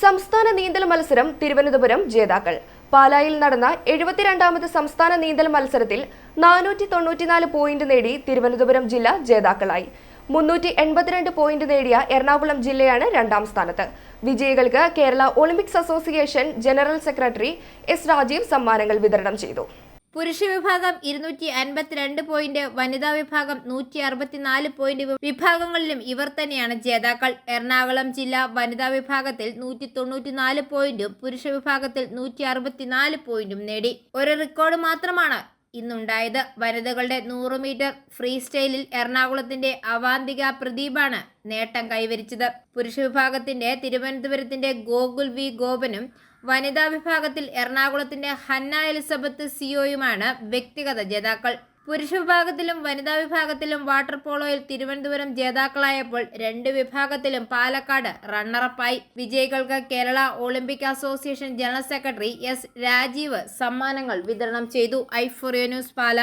സംസ്ഥാന നീന്തൽ മത്സരം തിരുവനന്തപുരം ജേതാക്കൾ. പാലായിൽ നടന്ന എഴുപത്തിരണ്ടാമത് സംസ്ഥാന നീന്തൽ മത്സരത്തിൽ നാനൂറ്റി തൊണ്ണൂറ്റിനാല് പോയിന്റ് നേടി തിരുവനന്തപുരം ജില്ല ജേതാക്കളായി. മുന്നൂറ്റി എൺപത്തിരണ്ട് പോയിന്റ് നേടിയ എറണാകുളം ജില്ലയാണ് രണ്ടാം സ്ഥാനത്ത്. വിജയികൾക്ക് Kerala Olympics association general secretary S Rajeev സമ്മാനങ്ങൾ വിതരണം ചെയ്തു. പുരുഷ വിഭാഗം ഇരുന്നൂറ്റി അൻപത്തിരണ്ട് പോയിന്റ് വനിതാ വിഭാഗം നൂറ്റി അറുപത്തിനാല് പോയിന്റ് വിഭാഗങ്ങളിലും ഇവർ തന്നെയാണ് ജേതാക്കൾ. എറണാകുളം ജില്ല വനിതാ വിഭാഗത്തിൽ നൂറ്റി തൊണ്ണൂറ്റിനാല് പോയിന്റും പുരുഷ വിഭാഗത്തിൽ നൂറ്റി അറുപത്തിനാല് പോയിന്റും നേടി. ഒരു റെക്കോർഡ് മാത്രമാണ് ഇന്നുണ്ടായത്. വനിതകളുടെ നൂറ് മീറ്റർ ഫ്രീ സ്റ്റൈലിൽ എറണാകുളത്തിന്റെ അവാന്തിക പ്രദീപാണ് നേട്ടം കൈവരിച്ചത്. പുരുഷ വിഭാഗത്തിന്റെ തിരുവനന്തപുരത്തിന്റെ ഗോകുൽ വി ഗോപനും വനിതാ വിഭാഗത്തിൽ എറണാകുളത്തിന്റെ ഹന്ന എലിസബത്ത് സിയോയുമാണ് വ്യക്തിഗത ജേതാക്കൾ. പുരുഷ വിഭാഗത്തിലും വനിതാ വിഭാഗത്തിലും വാട്ടർ പോളോയിൽ തിരുവനന്തപുരം ജേതാക്കളായപ്പോൾ രണ്ട് വിഭാഗത്തിലും പാലക്കാട് റണ്ണറപ്പായി. വിജയികൾക്ക് Kerala Olympic association general secretary S Rajeev സമ്മാനങ്ങൾ വിതരണം ചെയ്തു. ഐഫോറിയോ ന്യൂസ് പാല.